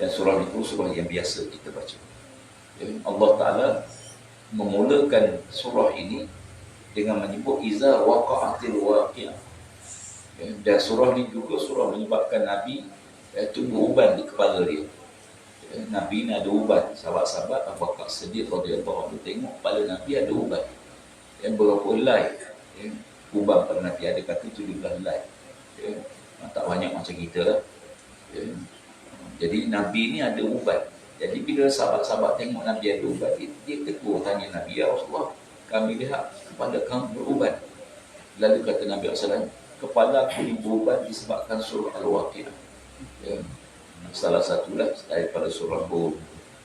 dan surah itu surah yang biasa kita baca ya. Allah Ta'ala memulakan surah ini dengan menyebut iza waqa'atil waqi'ah ya. dan surah ini juga surah menyebabkan Nabi iaitu beruban di kepala dia ya. Nabi ni ada ubat sahabat-sahabat Abu Bakar Siddiq radhiyallahu anhu tengok kepala Nabi ada ubat yang berapa helai ya. uban pada Nabi ada kata 17 helai ya. tak banyak macam kita lah ya. Jadi Nabi ni ada ubat jadi bila sahabat-sahabat tengok Nabi ada ubat dia, dia tegur tanya Nabi ya Rasulullah kami lihat kepala kamu berubat lalu kata Nabi SAW kepala aku berubat disebabkan surah Al-Waqi'ah ya. salah satulah daripada surah Hud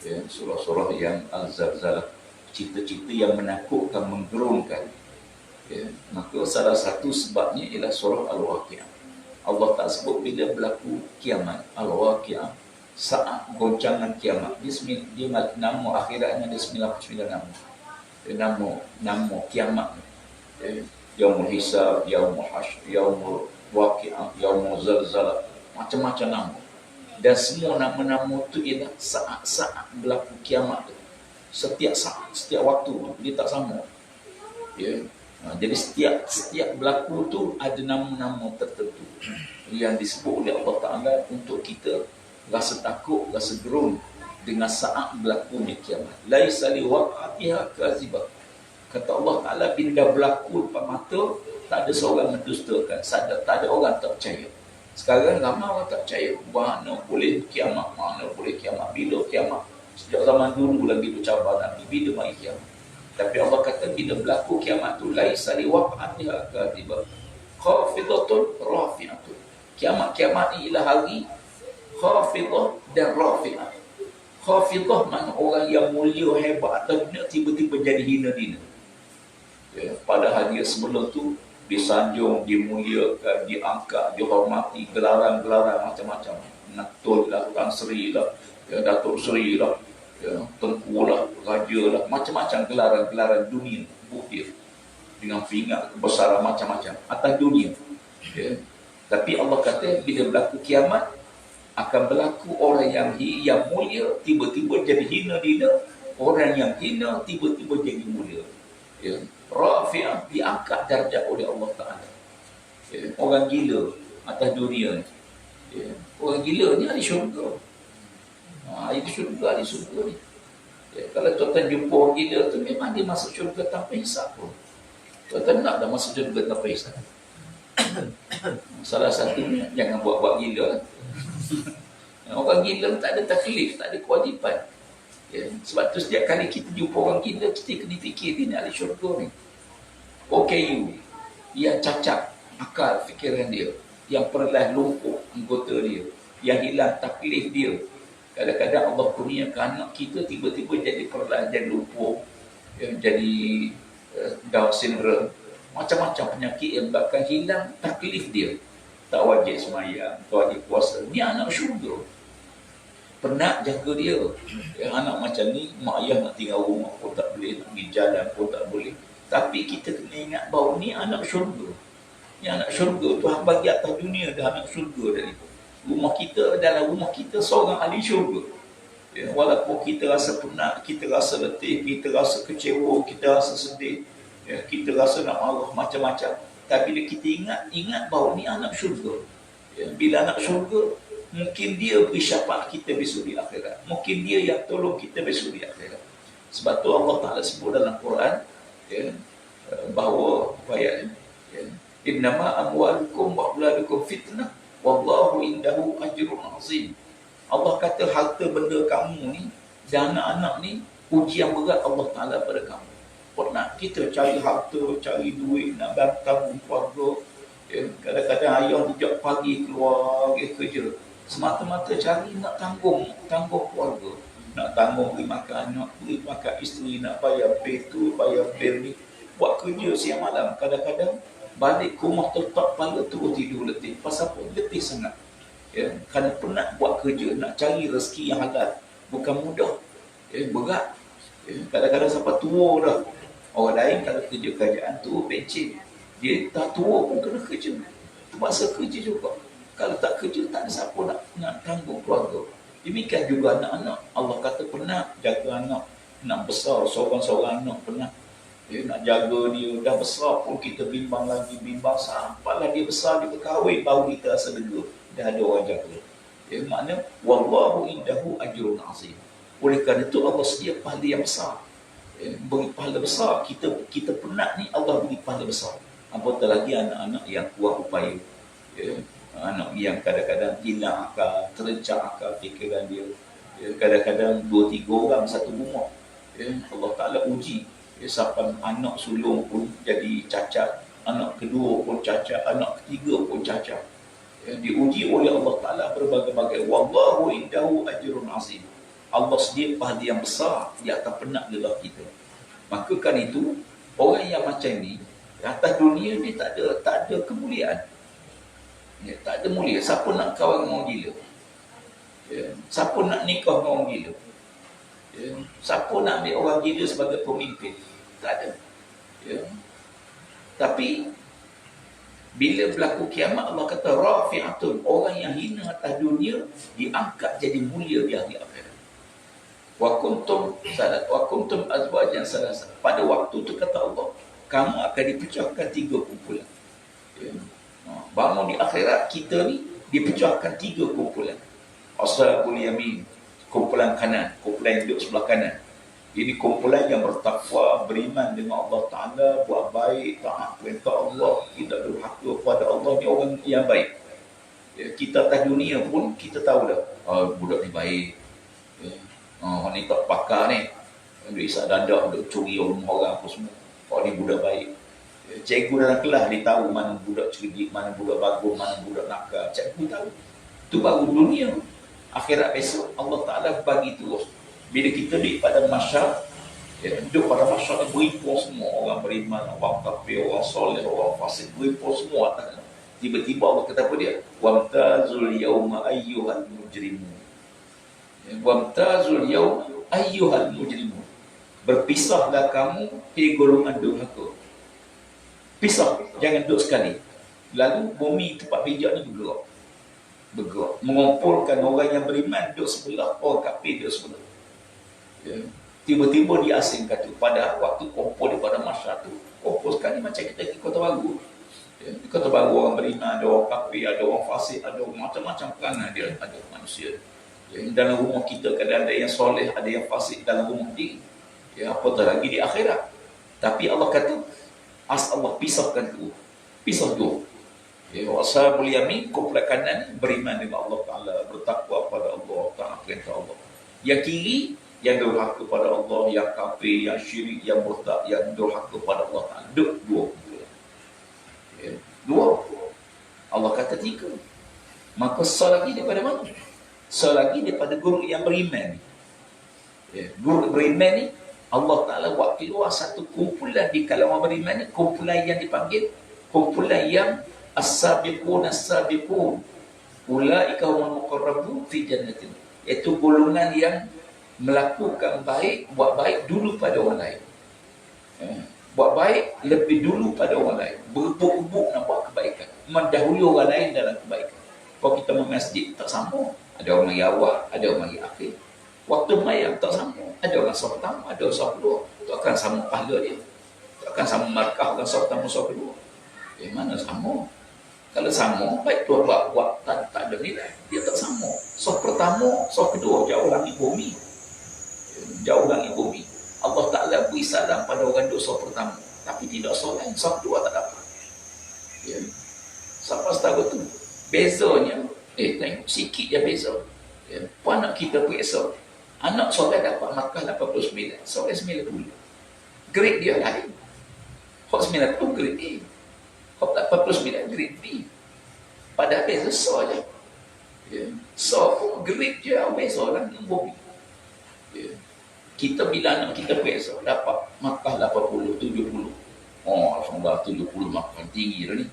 ya. surah-surah yang Al-Zarzalah cerita-cerita yang menakutkan, menggerunkan ya. maka salah satu sebabnya ialah surah Al-Waqi'ah Allah tak sebut bila berlaku kiamat Al-Waqi'ah saat goncangan kiamat dia, dia nama akhiratnya ada 99 nama dia nama nama kiamat ya. Yaumul Hisab, Yaumul Hashr, Yaumul Waqi'ah, Yaumul Zalzalah macam-macam nama dan semua nama-nama itu ialah saat-saat berlaku kiamat tu. setiap saat, setiap waktu tu, dia tak sama ya. Ha, jadi setiap setiap berlaku tu ada nama-nama tertentu yang disebut oleh Allah Ta'ala untuk kita rasa takut, rasa gerun dengan saat berlakunya kiamat laisa liwaqatiha kazibah kata Allah Ta'ala bila dah berlaku depan mata tak ada seorang mendustakan tak ada orang tak percaya sekarang ramai orang tak percaya mana boleh kiamat, mana boleh kiamat, bila kiamat. Sejak zaman dulu lagi tu cabar Nabi, bila mai kiamat. Tapi Allah kata bila berlaku kiamat tu, laisa li waqa'atiha katiba. Khafidatun rafi'atun. Kiamat-kiamat ni ialah hari khafidah dan rafi'ah. Khafidah mana orang yang mulia hebat atas dunia tiba-tiba jadi hina-hina. Ya, pada hari sebelum tu disanjung, dimuliakan, diangkat, dihormati, gelaran-gelaran macam-macam. Natul lah, Tan Sri lah, ya, Datuk Sri lah, ya, Tengku lah, Raja lah, macam-macam gelaran-gelaran dunia, bukti dengan fingat kebesaran macam-macam atas dunia. Ya. Tapi Allah kata bila berlaku kiamat akan berlaku orang yang yang mulia tiba-tiba jadi hina dina, orang yang hina tiba-tiba jadi mulia. Ya rafi'ah diangkat darjat oleh Allah Taala. Ya, orang gila atas dunia ni. Ya, orang gila ni ahli syurga. Ha, ahli syurga, ahli syurga ni. Ya, kalau tuan jumpa orang gila tu memang dia masuk syurga tanpa hisap pun. Tuan nak dah masuk syurga tanpa hisap. Salah satunya jangan buat-buat gila. Orang gila tak ada taklif, tak ada kewajipan. Ya, sebab tu setiap kali kita jumpa orang gila, kita kena fikir dia ni ahli syurga ni. OKU yang cacat akal fikiran dia. Yang perlah lumpuh anggota dia. Yang hilang taklif dia. Kadang-kadang Allah kurniakan anak kita tiba-tiba jadi perlah jadi lumpuh yang jadi uh, Down syndrome. Macam-macam penyakit yang bahkan hilang taklif dia tak wajib semayang tak wajib puasa ni anak syurga. Penat jaga dia. Yang anak macam ni mak ayah nak tinggal rumah pun tak boleh nak pergi jalan pun tak boleh. Tapi kita kena ingat bahawa ni anak syurga. Ni anak syurga. Tu bagi atas dunia dah anak syurga dari rumah kita dalam rumah kita seorang ahli syurga. Ya, walaupun kita rasa penat, kita rasa letih, kita rasa kecewa, kita rasa sedih, ya, kita rasa nak marah macam-macam. Tapi bila kita ingat, ingat bahawa ni anak syurga. Ya, bila anak syurga, mungkin dia beri syafaat kita besok di akhirat. Mungkin dia yang tolong kita besok di akhirat. Sebab tu Allah Ta'ala sebut dalam Quran, ya, bahawa apa ayat ya, innama amwalukum wa auladukum fitnah wallahu indahu ajrun azim Allah kata harta benda kamu ni dan anak-anak ni ujian berat Allah Taala pada kamu pernah kita cari harta cari duit nak bantu keluarga ya, kadang-kadang ayah sejak pagi keluar pergi kerja semata-mata cari nak tanggung tanggung keluarga nak tanggung beri makan anak, beri makan isteri, nak bayar bil tu, bayar bil ni. Buat kerja siang malam. Kadang-kadang balik ke rumah tetap pala terus tidur letih. Pasal apa? Letih sangat. Ya, kerana penat buat kerja, nak cari rezeki yang halal. Bukan mudah. Ya, berat. Ya, kadang-kadang sampai tua dah. Orang lain kalau kerja kerajaan tu pencet. Dia tak tua pun kena kerja. Terpaksa kerja juga. Kalau tak kerja, tak ada siapa nak, nak tanggung keluarga Demikian juga anak-anak. Allah kata pernah jaga anak. Nak besar seorang-seorang anak pernah. Dia nak jaga dia. Dah besar pun kita bimbang lagi. Bimbang sampai lagi besar dia berkahwin. Baru kita rasa lega. Dah ada orang jaga. Ya, makna wallahu indahu ajrun azim. Oleh kerana itu Allah sedia pahala yang besar. Ya, pahala besar. Kita kita penat ni Allah beri pahala besar. Apatah lagi anak-anak yang kuat upaya. Ya, anak yang kadang-kadang hilang akal, terencak akal fikiran dia. Ya, kadang-kadang dua tiga orang satu rumah. Ya, Allah Ta'ala uji. Ya, sampai anak sulung pun jadi cacat. Anak kedua pun cacat. Anak ketiga pun cacat yang diuji oleh Allah Ta'ala berbagai-bagai Wallahu indahu ajrun azim Allah sedia pahala yang besar di atas penak lelah kita. Maka kan itu orang yang macam ni atas dunia ni tak ada tak ada kemuliaan. Ya, tak ada mulia. Siapa nak kawan dengan orang gila? Ya, siapa nak nikah dengan orang gila? Ya, siapa nak ambil orang gila sebagai pemimpin? Tak ada. Ya. tapi bila berlaku kiamat Allah kata rafi'atun orang yang hina atas dunia diangkat jadi mulia di akhirat. Wa kuntum salat wa kuntum azwajan salasa. Pada waktu tu kata Allah, kamu akan dipecahkan tiga kumpulan. Ya. Ha, bangun di akhirat kita ni dipecahkan tiga kumpulan. Ashabul yamin, kumpulan kanan, kumpulan yang duduk sebelah kanan. Ini kumpulan yang bertakwa, beriman dengan Allah Ta'ala, buat baik, taat perintah Allah, tidak berhaka kepada Allah, ni orang yang baik. Ya, kita atas dunia pun, kita tahu dah, oh, budak ni baik. Ya, oh, ni tak pakar ni. Dia isak dadak, dia curi rumah orang apa semua. Oh, ni budak baik. Cikgu dalam kelas, dia tahu mana budak cerdik, mana budak bagus, mana budak nakal. Cikgu tahu. Itu baru dunia. Akhirat besok, Allah Ta'ala bagi terus bila kita di pada masyarakat ya, duduk pada masyarakat berimpun semua orang beriman, orang kafir, orang soleh, orang fasik berimpun semua tiba-tiba Allah kata apa dia wamtazul yawma ayyuhal mujrimun wamtazul yawma ayyuhal mujrimun. Berpisahlah kamu di golongan durhaka. Pisah jangan duduk sekali. Lalu bumi tempat pijak ni bergerak. Bergerak. Mengumpulkan orang yang beriman duduk sebelah. Orang kafir duduk sebelah. Ya. tiba-tiba diasingkan tu pada waktu kumpul daripada masyarakat tu kumpul sekali macam kita di kota baru. Ya. di kota baru orang beriman ada orang kafir ada orang fasik ada macam-macam perangai dia ada manusia ya. dalam rumah kita kadang ada yang soleh ada yang fasik dalam rumah dia ya, apatah lagi di akhirat tapi Allah kata as Allah pisahkan tu pisah tu Ya, wasabul yamin kumpulan kanan beriman dengan Allah Taala bertakwa pada Allah Taala perintah Allah. Yang kiri yang durhaka kepada Allah, yang kafir, yang syirik, yang murtad, yang durhaka kepada Allah Ta'ala. Dua. Dua. Ya. Dua. Allah kata tiga. Maka selagi daripada mana? Selagi daripada guru yang beriman. Ya. Guru beriman ni, Allah Ta'ala buat keluar satu kumpulan di kalangan beriman ni, kumpulan yang dipanggil, kumpulan yang as-sabiqun as-sabiqun. Ulaika humul muqarrabun fi jannatin. Itu golongan yang melakukan baik, buat baik dulu pada orang lain. Eh, buat baik lebih dulu pada orang lain. Berbuk-buk nak buat kebaikan. Mendahului orang lain dalam kebaikan. Kalau kita masjid, tak sama. Ada orang mari awal, ada orang mari akhir. Waktu mayam tak sama. Ada orang sah pertama, ada orang sah kedua. Tak akan sama pahala dia. Tak akan sama markah orang sah pertama, sah kedua. Eh, mana sama? Kalau sama, baik tu buat, buat tak, tak ada nilai. Dia tak sama. Sah pertama, sah kedua, jauh langit bumi jauh langit bumi. Allah Ta'ala beri salam pada orang dosa pertama. Tapi tidak solat, sah kedua tak dapat. Ya. Sampai setahu tu. Bezanya, eh tengok sikit je beza. Ya. Puan anak kita periksa. Anak solat dapat makan 89. Solat 90. Grade dia lain. Hot 90 grade A. Hot 89 grade B. Pada beza so je. Ya. So pun grade je beza lah. Bumi. Ya kita bila anak kita periksa dapat makan 80 70 oh alhamdulillah 70 makan tinggi dah ni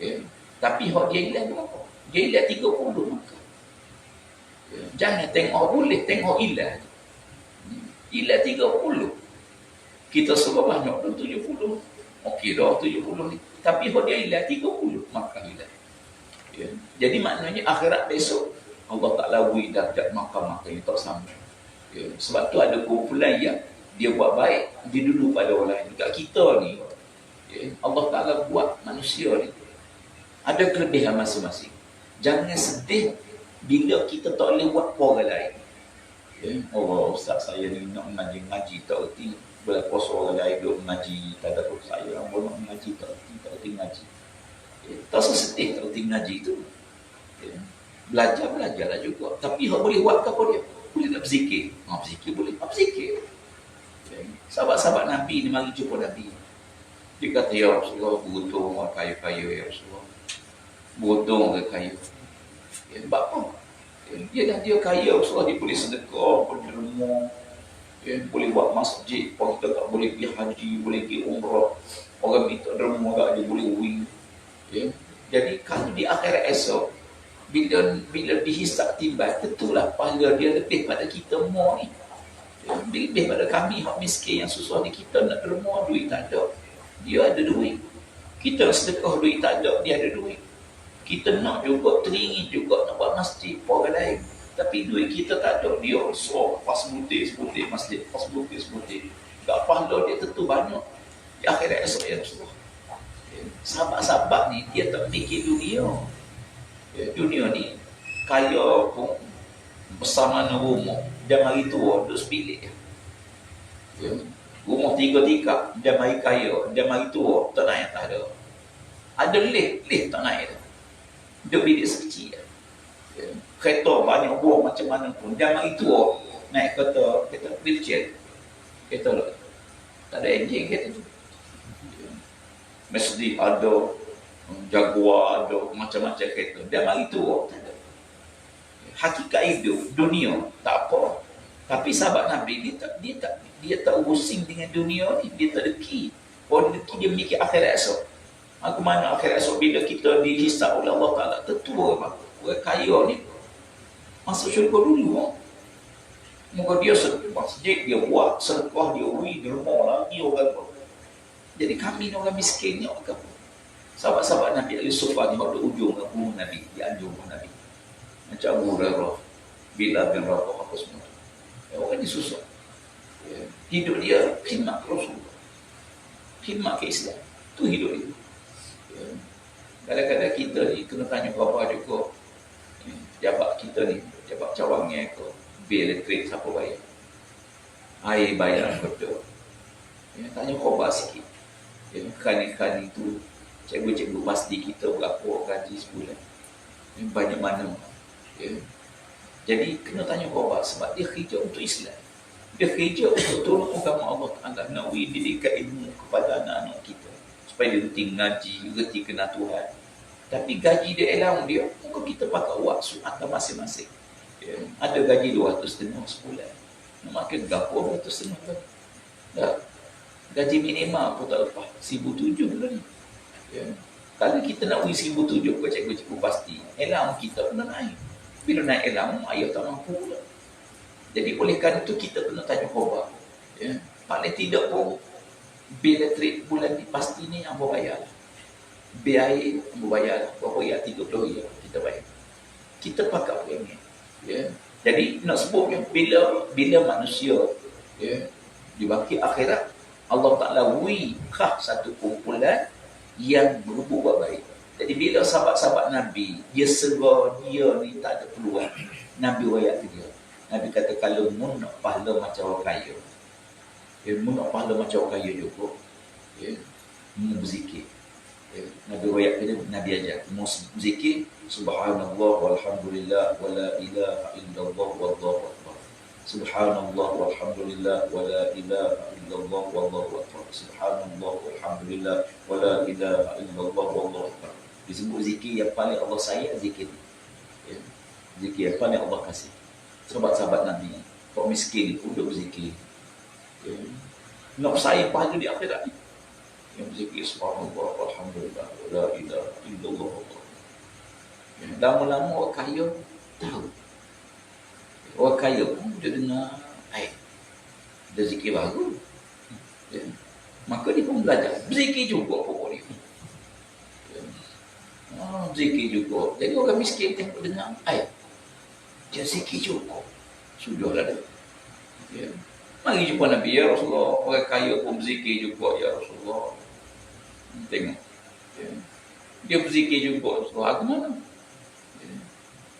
ya. tapi hak dia ilah berapa ilah 30 makan ya. jangan tengok boleh tengok ilah ilah 30 kita semua banyak tu 70 okey dah 70 ni tapi hak dia ilah 30 makan ilah ya. jadi maknanya akhirat besok Allah Ta'ala beri darjat makam-makam yang tak sama. Ya. Sebab tu ada kumpulan yang dia buat baik, dia dulu pada orang lain. Dekat kita ni, ya, Allah Ta'ala buat manusia ni. Ada kelebihan masing-masing. Jangan sedih bila kita tak boleh buat apa orang lain. Ya. Oh, Ustaz saya ni nak mengaji-ngaji tak erti. Puasa orang lain duduk mengaji, tak ada pun saya. Orang nak mengaji tak erti, tak erti mengaji. Ya. Tak sedih tak erti mengaji tu. Ya. Belajar, belajarlah juga. Tapi hak boleh buat apa dia? Boleh tak berzikir? Ha, berzikir boleh. Ha, berzikir. Ya. Sahabat-sahabat Nabi ni mari jumpa Nabi. Dia kata, Ya Rasulullah, beruntung kaya-kaya Ya Rasulullah. Beruntung ke kaya. Ya, sebab apa? Ya, dia dah dia kaya, Rasulullah dia boleh sedekah, rumah. Ya, boleh buat masjid, kalau kita tak boleh pergi haji, boleh pergi umrah. Orang minta rumah tak dia boleh wing. Ya. Jadi kalau di akhirat esok, bila bila dihisap timbal tentulah pahala dia lebih pada kita semua ni ya, lebih pada kami hak miskin yang susah ni kita nak derma duit tak ada dia ada duit kita sedekah duit tak ada dia ada duit kita nak juga teringin juga nak buat masjid orang lain. Tapi duit kita tak ada. Dia so pas putih seputih masjid pas putih seputih tak pahala dia tentu banyak. Di akhirat esok ya Rasulullah. Ya, sahabat-sahabat ni dia tak fikir dunia. Ya, dunia ni kaya pun bersama dengan rumah dia mari tua duduk ya. rumah tiga tingkat dia mari kaya dia mari tua tak naik tak ada. Ada lift lift tak naik. dah dia bilik sekecil ya. kereta banyak buah macam mana pun dia mari tua naik kereta kereta kecil kereta lah tak ada enjin kereta tu ya. mesti ada Jaguar ada macam-macam kereta. Dia mari tu Hakikat hidup dunia tak apa. Tapi sahabat Nabi dia tak dia tak dia tak pusing dengan dunia ni, dia tak deki. Dia deki dia mikir akhirat esok. Aku mana akhirat esok bila kita dihisap oleh Allah Taala tetua apa? Orang kaya ni masuk syurga dulu. Muka dia masjid dia buat, sedekah dia ui, derma lagi orang Jadi kami ni orang miskin ni orang Sahabat-sahabat Nabi Yusuf ni waktu ujung bunuh Nabi, di anjung Nabi. Macam Hurairah, Bila bin Rabah, apa semua. Ya, orang ni susah. Ya. Hidup dia khidmat Rasulullah. Khidmat ke Islam. Itu hidup dia. Ya. Kadang-kadang kita ni kena tanya berapa juga. Ya. Jabat kita ni, jabat cawangnya ke, bil elektrik siapa bayar. Air bayar betul. Ya, tanya khabar sikit. Ya, kani-kani tu cikgu-cikgu pasti kita berapa gaji sebulan yang banyak mana ya. jadi kena tanya bapak sebab dia kerja untuk Islam dia kerja untuk tolong agama Allah Ta'ala nak didikan ilmu kepada anak-anak kita supaya dia reti ngaji, reti kena Tuhan tapi gaji dia elang dia mungkin kita pakai waktu atau masing-masing ya. ada gaji 200 setengah sebulan nak makan gapa 200 setengah tak gaji minimal pun tak lepas 1007 bulan ni Ya. Kalau kita nak seribu tujuh ke cikgu-cikgu pasti, elam kita kena naik. Bila naik elam, ayah tak mampu pula. Jadi oleh kerana itu kita kena tanya khabar. Ya. Paling tidak pun, bil elektrik bulan ni pasti ni yang berbayar. Bil air yang berbayar. Berapa ya? 30 ya kita bayar. Kita pakai premi. Ya. Jadi nak sebut yang bila bila manusia ya, dibangkit akhirat, Allah Ta'ala wi kah satu kumpulan yang berhubung buat baik. Jadi bila sahabat-sahabat Nabi, dia serba dia ni tak ada peluang. Nabi wayak ke dia. Nabi kata kalau mun nak pahala macam orang kaya. Mun nak pahala macam orang kaya juga. Ya, berzikir. Ya, Nabi ke dia, Nabi ajar. Berzikir, subhanallah walhamdulillah wa la ilaha illallah wallahu akbar. Subhanallah walhamdulillah wa la ilaha illallah wallahu akbar. Subhanallah walhamdulillah wa la ilaha illallah wallahu akbar. Disebut zikir yang paling Allah sayang zikir. Ya. Zikir yang paling Allah kasih. Sahabat-sahabat Nabi, kau miskin pun duduk berzikir. Nak sayang pahala di akhirat ni. Yang berzikir subhanallah walhamdulillah wa la ilaha illallah. Lama-lama orang kaya tahu Orang kaya pun dia dengar Baik Dia zikir bagus ya. Maka dia pun belajar Zikir juga pokok dia ya. oh, Zikir juga Jadi orang miskin tengok dengar Baik Dia zikir cukup. Sudahlah dah. Ya. Mari jumpa Nabi ya Rasulullah. Orang kaya pun berzikir juga ya Rasulullah. Tengok. Ya. Dia berzikir juga Rasulullah. Aku mana? Ya.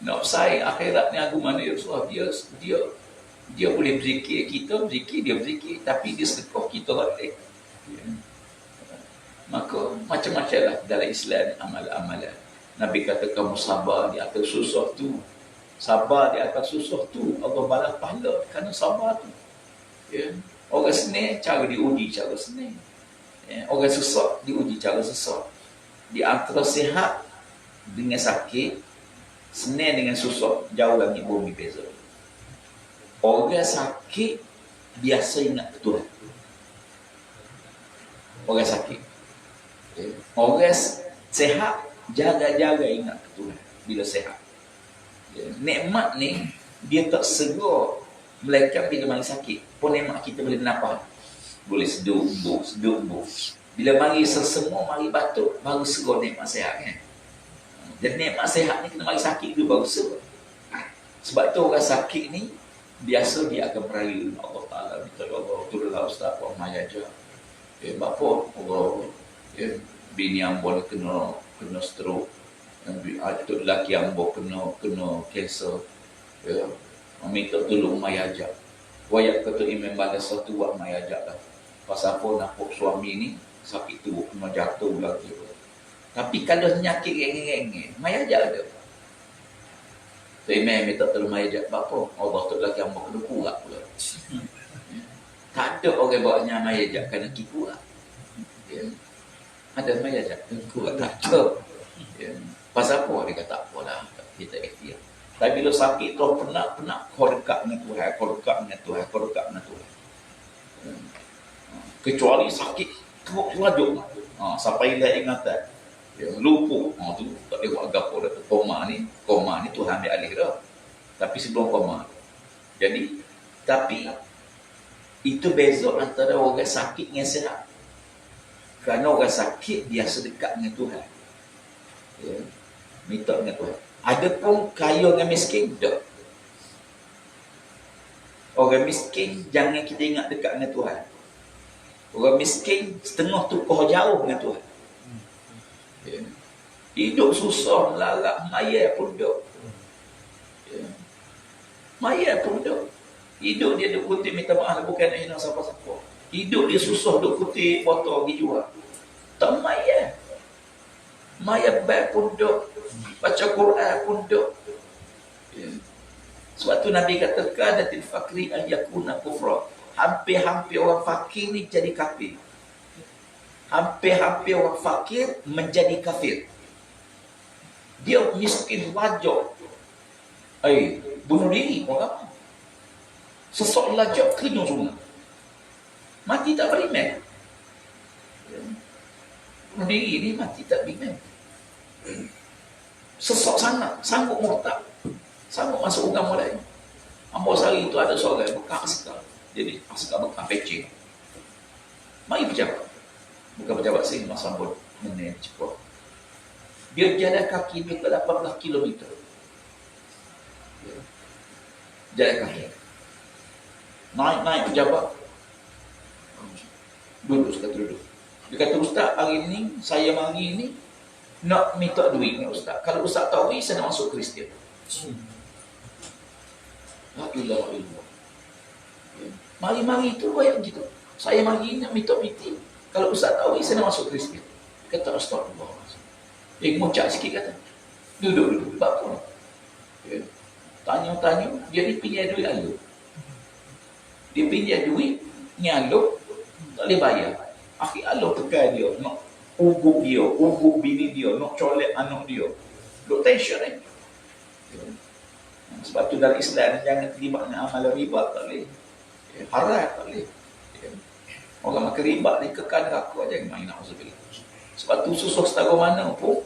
Nak bersaing akhirat ni aku mana ya Rasulullah. Dia, dia, dia boleh berzikir. Kita berzikir, dia berzikir. Tapi dia sedekah kita balik. Ya. Maka macam-macam lah dalam Islam amal-amalan. Nabi kata kamu sabar di atas susah tu. Sabar di atas susah tu. Allah balas pahala kerana sabar tu. Ya. Orang senang cara diuji cara senang. Ya. Orang susah diuji cara susah. Di antara sihat dengan sakit, senang dengan susah, jauh langit bumi beza. Orang sakit biasa ingat Tuhan. Orang sakit. Orang sehat jaga-jaga ingat Tuhan bila sehat. Ya. Nikmat ni dia tak segera melainkan bila mari sakit. Pun nikmat kita boleh bernafas. Boleh seduh, buh, seduh, buh. Bila mari sesemua mari batuk, baru segera nikmat sehat kan. Dan nikmat sehat ni kena mari sakit dulu baru segera. Sebab tu orang sakit ni biasa dia akan merayu Allah Taala minta Allah turunlah ustaz Puan Mayaja. Eh bapa Allah ya, bini boleh kena kena stroke atuk lelaki yang boleh kena kena kanser ya minta tolong mai ajak. Wayak kata imam balas satu buat mai ajak lah. Pasal apa nampak suami ni? Sakit tu kena jatuh lagi tapi kalau penyakit geng-geng mai ajak ada. So, imam minta tolong mai ajak apa Allah tu lelaki yang kena kuat pula. Tak ada orang bawa mai ajak kerana kuat. Ya. Ada maya je kuat. Tak ada. Ya. pasal apa dia kata tak apalah kita ikhtiar tapi bila sakit tu penat penat kau dekat dengan Tuhan kau dekat dengan Tuhan kau dekat dengan Tuhan ya. kecuali sakit kau lajuk ha, sampai hilang ingatan ya, lupa ha, tu tak boleh buat apa dah koma ni koma ni Tuhan ambil alih dah tapi sebelum koma jadi tapi itu beza antara orang sakit dengan sihat kerana orang sakit biasa dekat dengan Tuhan. Ya. Minta dengan Tuhan. Ada pun kaya dengan miskin? Tak. Orang miskin jangan kita ingat dekat dengan Tuhan. Orang miskin setengah tu kau jauh dengan Tuhan. Ya. Hidup susah, larak, maya pun duk. Ya. Maya pun duk. Hidup dia duk kutip minta maaf bukan nak hina siapa-siapa. Hidup dia susah duk kutip botol pergi jual. Tak maya. Maya baik pun duk. Baca Quran pun duk. Ya. Sebab tu Nabi kata kadatil fakri an yakuna kufra. Hampir-hampir orang fakir ni jadi kafir. Hampir-hampir orang fakir menjadi kafir. Dia miskin wajah. Eh, bunuh diri pun apa? Sesok lajak kena semua mati tak beriman bunuh diri ni mati tak beriman sesok sangat. Sanggup murtad sanggup masuk agama lain Ambo sehari itu ada seorang buka askar. Jadi askar buka pecing mari pejabat. Bukan pejabat sini mas sambut menit cepat. Dia jalan kaki dia ke 18 km jalan kaki. Naik-naik pejabat. Duduk sekali duduk. Dia kata ustaz hari ni saya mari ni nak minta duit ni ustaz. Kalau ustaz tahu ni saya nak masuk Kristian. La ilaha illallah. Mari-mari itu yang gitu. Saya mari nak minta piti. Kalau ustaz tahu ni saya nak masuk Kristian. Kata astagfirullah. Eh muncak sikit kata. Duduk duduk. Apa? Ya. Tanya-tanya dia ni pinjam duit alu. Dia pinjam duit nyaluk tak boleh bayar. Akhir Allah tekan dia. Nak uguk dia. Uguk bini dia. Nak colek anak dia. Duk tension eh. Sebab tu dalam Islam jangan terlibat dengan amal riba tak boleh. Haram tak boleh. Orang makan riba ni kekal aku aja main nak Sebab tu susah setara mana pun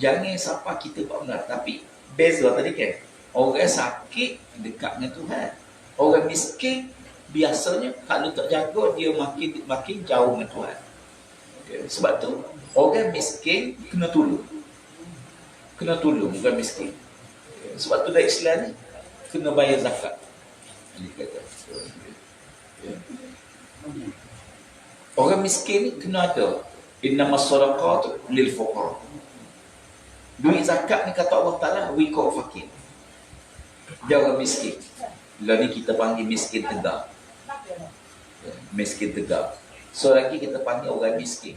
jangan siapa kita buat benar tapi beza tadi kan. Orang sakit dekat dengan Tuhan. Orang miskin biasanya kalau tak jaga dia makin makin jauh dengan Tuhan. Sebab tu orang miskin kena tolong. Kena tolong bukan miskin. Sebab tu dalam Islam ni kena bayar zakat. Ini kata. Orang miskin ni kena ada. Inna masadaqat lil fuqara. Duit zakat ni kata Allah Ta'ala, we call fakir. Dia orang miskin. Bila ni kita panggil miskin tegak. Ya, miskin tegak. So lagi kita panggil orang miskin.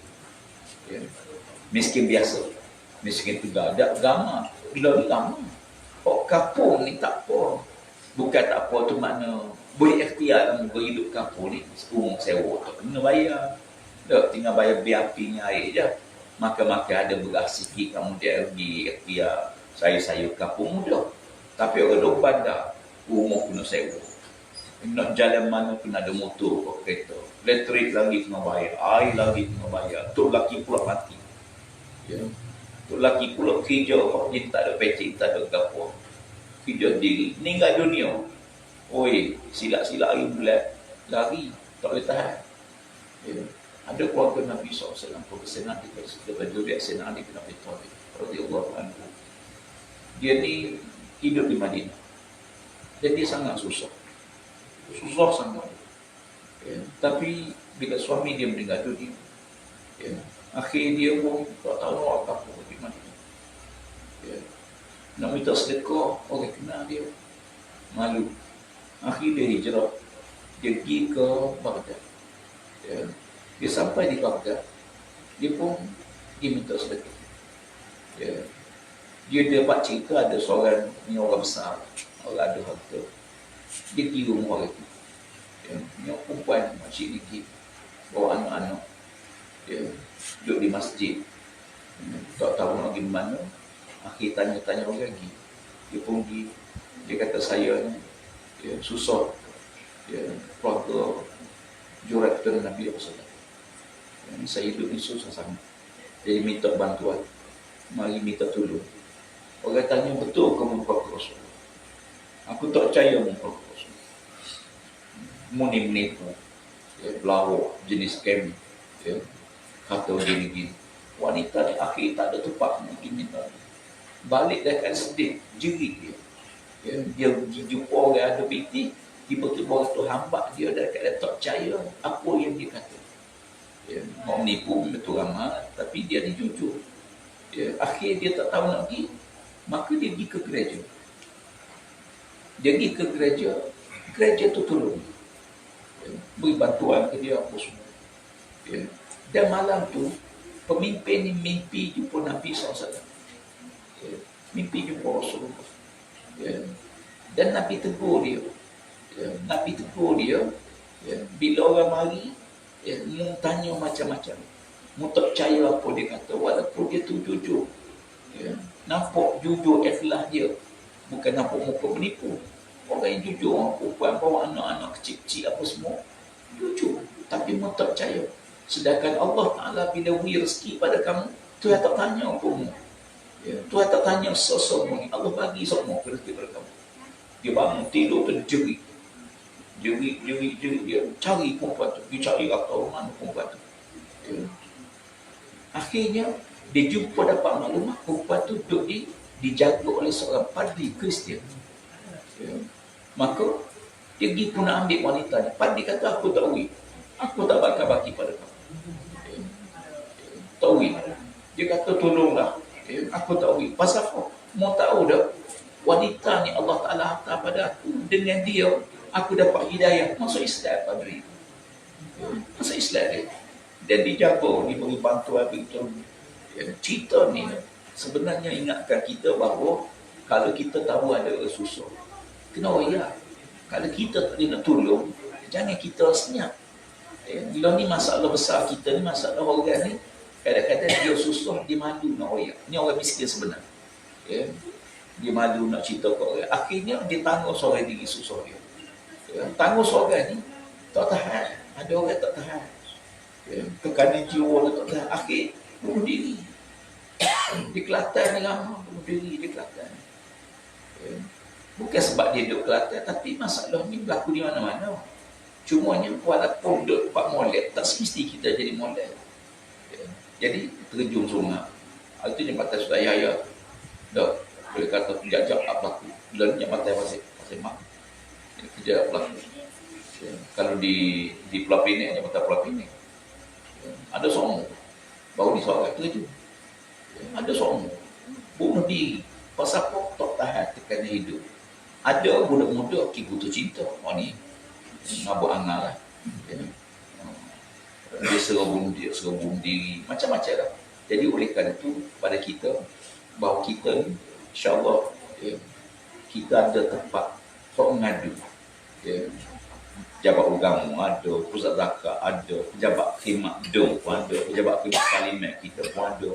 Ya. Miskin biasa. Miskin tegak. Ada agama. Bila ni lama. Oh, kapung ni tak apa. Bukan tak apa tu makna boleh ikhtiar dalam berhidup kampung ni. Rumah sewa tak kena bayar. Tak, tinggal bayar BAP-nya air je maka-maka ada beras sikit kemudian pergi ikhtiar saya saya kampung muda tapi orang duk bandar rumah kena sewa nak jalan mana kena ada motor ke kereta. Elektrik lagi kena bayar air lagi kena bayar. Tu laki pula mati. Ya. Tu laki pula kerja dia tak ada pecik tak ada gapo. Kerja diri. Meninggal dunia. Oi silap-silap lagi bulat lari tak boleh tahan. Ya. Ada keluarga Nabi SAW berkesenang di kita baju dia senang di Nabi Talib radhiyallahu anhu. Dia ni hidup di Madinah. Dan dia sangat susah susah sangat ya. tapi bila suami dia meninggal dunia ya. akhir dia pun tak tahu nak apa di Madinah ya. nak minta sedekah orang kenal dia malu akhir dia hijrah dia pergi ke Baghdad ya. Dia sampai di Baghdad, dia pun dia minta sedekah. Ya. Dia dapat cerita ada seorang ni orang besar, orang ada harta. Dia kira rumah lagi. Ya. Ni perempuan makcik ni bawa anak-anak. Ya. Duduk di masjid. Ya. Tak tahu nak pergi mana. Akhir tanya-tanya orang lagi. Dia pun pergi. Dia kata saya ni ya, susah. Ya, keluarga jurat kepada Nabi Rasulullah yang saya hidup ni susah sangat jadi minta bantuan mari minta tolong orang tanya betul ke muka Rasul aku tak percaya muka Muni menipu ya, pelawak jenis scam ya, kata gini-gini wanita ni akhir tak ada tempat mungkin minta. Balik dah kan sedih jerit dia. Ya, dia pergi jumpa orang ada piti tiba-tiba orang tu hambat dia dah kata tak percaya apa yang dia kata. Ya, mau menipu betul ramah tapi dia ni jujur. Ya, akhir dia tak tahu nak pergi maka dia pergi ke gereja. Dia pergi ke gereja gereja tu tolong ya, beri bantuan ke dia apa semua. Ya. dan malam tu pemimpin ni mimpi jumpa Nabi SAW ya, mimpi jumpa Rasulullah. Ya. dan Nabi tegur dia. Ya, Nabi tegur dia ya, bila orang mari ya, mu tanya macam-macam. Mu tak percaya apa dia kata walaupun dia tu jujur. Ya, nampak jujur ikhlas dia. Bukan nampak muka menipu orang yang jujur orang perempuan bawa anak-anak kecil-kecil apa semua jujur tapi mu tak percaya sedangkan Allah Ta'ala bila beri rezeki pada kamu Tuhan tak tanya apa mu ya, Tuhan tak tanya sesuatu Allah bagi semua rezeki pada kamu dia bangun tidur terjerit jerit, jerit, jerit dia cari perempuan tu. Dia cari tahu mana perempuan tu. Ya. Akhirnya, dia jumpa dapat maklumat perempuan tu duduk di, dijaga oleh seorang padri Kristian. Ya. Maka, dia pergi pun nak ambil wanita ni. Padri kata, aku tak uri. Aku tak bakal bagi pada kamu. Ya. Tak uri. Dia kata, tolonglah. Ya. Aku tak uri. Pasal apa? Mau tahu dah, wanita ni Allah Ta'ala hantar pada aku. Dengan dia, aku dapat hidayah masuk Islam Padri masuk Islam dia dan dijaga diberi bantuan begitu ya, cerita ni sebenarnya ingatkan kita bahawa kalau kita tahu ada susah kena ya kalau kita tak nak tolong jangan kita senyap. Ya, bila ni masalah besar kita ni masalah orang ni. Kadang-kadang dia susah dia malu nak royak ni orang miskin sebenarnya ya. dia malu nak cerita ke orang. Akhirnya dia tanggung seorang diri susah dia. Ya, tangguh seorang ni tak tahan. Ada orang tak tahan. Ya, tekanan jiwa tak tahan. Akhir bunuh diri. Di Kelantan ni lama bunuh diri di Kelantan ya. Bukan sebab dia duduk Kelantan tapi masalah ni berlaku di mana-mana cumanya walaupun duduk tempat molek tak semesti kita jadi molek ya. jadi terjun sungai itu jambatan sudah ya ya dah boleh kata tu jajak apa berlaku bila ni jambatan pasir semak. Ini kerja berlaku. Ya. Kalau di di Pelapini hanya kata Pelapini. Ya. Ada seorang baru ni soal. Ya. Ada seorang bunuh diri pasal apa tak tahan tekan hidup. Ada budak muda ki butuh cinta. Oh ni ngabuk angal lah. Ya. Dia serah bunuh diri, serah bunuh diri, macam-macam lah. Jadi oleh kerana itu pada kita bahawa kita insyaAllah ya, kita ada tempat untuk mengadu ya, pejabat agama ada, pusat zakat ada, pejabat khidmat dom pun ada, pejabat khidmat kalimat kita pun ada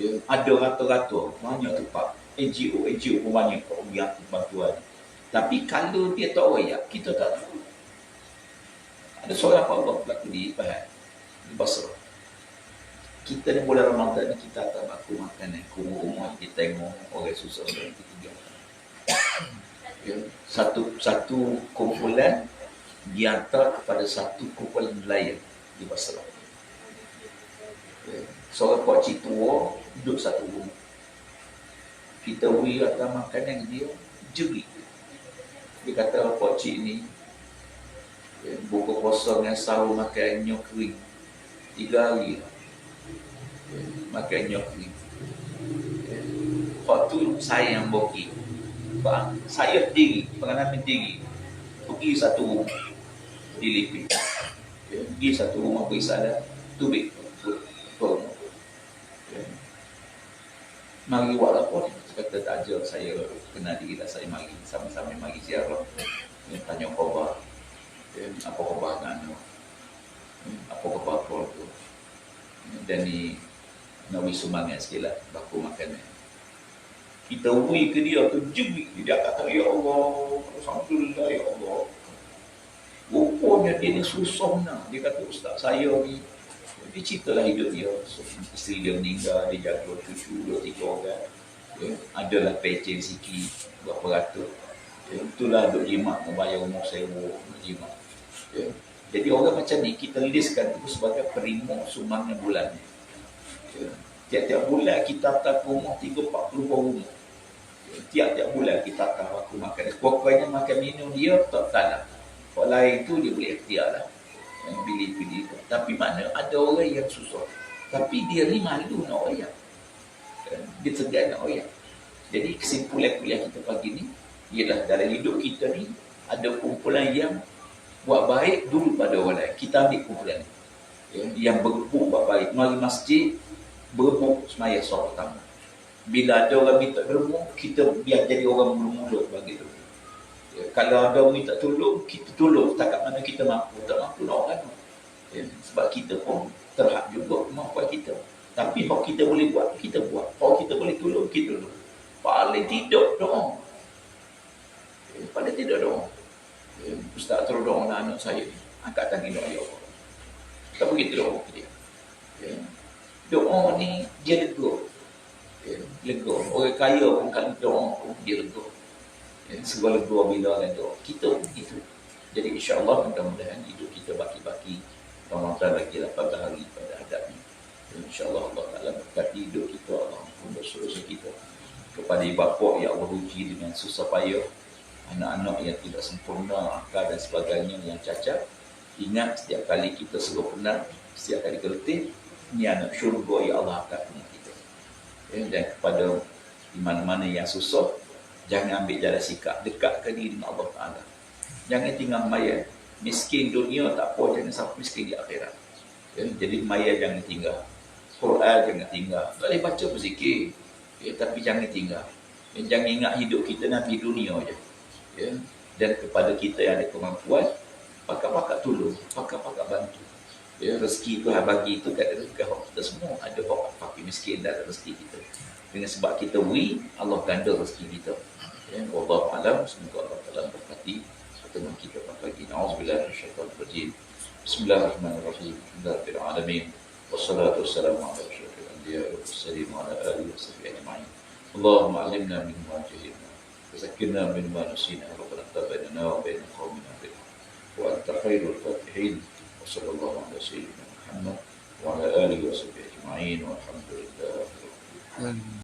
ya, ada rata-rata banyak tempat NGO, NGO pun banyak yang bantuan tapi kalau dia tak rayak, kita tak tahu ada seorang Allah berlaku di Bahad di Basrah kita ni bulan Ramadan ni kita tak baku makan ni kumur rumah kita tengok orang susah orang ketiga ya. satu satu kumpulan diantar kepada satu kumpulan nelayan di Basrah ya. seorang pak cik tua duduk satu rumah kita beri atas makanan dia jeri dia kata pak cik ni? Ya, buka puasa dengan sahur makan nyok kering. Tiga hari lah. Makan nyoki. Waktu saya yang boki, saya diri, pengalaman diri, pergi satu rumah di Lipi. Pergi satu rumah berisalah, tubik. Mari buat lapor, tak ajar saya kenal diri lah saya mari, sama-sama mari ziarah. Tanya khabar, apa khabar dengan apa khabar keluarga. Dan ni nak beri sumbangan sikit lah baku makanan. Kita beri ke dia tu jemik dia kata ya Allah Alhamdulillah ya Allah. Rupanya dia ni susah nak. Dia kata ustaz saya ni dia cerita lah hidup dia. Isteri dia meninggal dia jaga cucu dua tiga orang ya. adalah pecen sikit berapa ratus ya. itulah duk jimat membayar umur sewa jimat ya. jadi orang macam ni kita listkan itu sebagai perima sumbangan bulan Tiap-tiap bulan kita tak rumah 3-40 rumah. Tiap-tiap bulan kita akan waktu makan. Pokoknya makan minum dia tak talah. Kalau lain tu dia boleh ikhtiar lah. Pilih-pilih tu. Tapi mana ada orang yang susah. Tapi dia ni malu nak oyak. Dia nak oyak. Jadi kesimpulan kuliah kita pagi ni ialah dalam hidup kita ni ada kumpulan yang buat baik dulu pada orang lain. Kita ambil kumpulan ni. Yang bergebuk buat baik. Mari masjid, beremuk semaya soal pertama. Bila ada orang minta beremuk, kita biar jadi orang mula-mula bagi tu. Ya, kalau ada orang minta tolong, kita tolong. Setakat mana kita mampu, tak mampu nak orang ya, Sebab kita pun terhad juga kemampuan kita. Tapi kalau kita boleh buat, kita buat. Kalau kita boleh tolong, kita tolong. Paling tidak doa. Ya, paling tidak doa. Ya, Ustaz terus doa anak saya. Angkat tangan doa ya Allah. Tak begitu doa kita. Ya doa ni dia lega. Ya, lega. Orang kaya pun kalau doa pun dia lega. Ya, segala lega bila dan doa. Kita pun begitu. Jadi insyaAllah mudah-mudahan hidup kita baki-baki Ramadan lagi 8 hari pada hadapnya. InsyaAllah Allah Ta'ala berkati hidup kita Allah bersuruh kita kepada ibu bapa yang Allah uji dengan susah payah anak-anak yang tidak sempurna akal dan sebagainya yang cacat ingat setiap kali kita suruh penat setiap kali keletih ni anak syurga ya Allah akan punya kita. Ya, dan kepada di mana-mana yang susah, jangan ambil jalan sikap, dekatkan diri dengan Allah Ta'ala. Jangan tinggal maya. Miskin dunia tak apa, jangan sampai miskin di akhirat. Ya, jadi maya jangan tinggal. Quran jangan tinggal. Boleh baca berzikir. Ya, tapi jangan tinggal. Ya, jangan ingat hidup kita nanti dunia je. Ya, dan kepada kita yang ada kemampuan, pakak-pakak tolong, pakak-pakak bantu. Ya, rezeki Tuhan bagi itu kat rezeki hak kita semua. Ada hak fakir miskin dalam rezeki kita. Dengan sebab kita wi Allah ganda rezeki kita. Ya Allah alam. Semoga Allah telah berkati pertemuan kita pada pagi auzubillahi minasyaitanir rajim bismillahirrahmanirrahim. Alhamdulillahil alamin ala asyrafil anbiya wal mursalin wa ala alihi wasahbihi ajma'in اللهم علمنا مما جهلنا وذكرنا مما نسينا ربنا تبيننا وبين قومنا بالحق. وأنت خير الفاتحين وصلى الله على سيدنا محمد وعلى آله وصحبه أجمعين والحمد لله رب العالمين.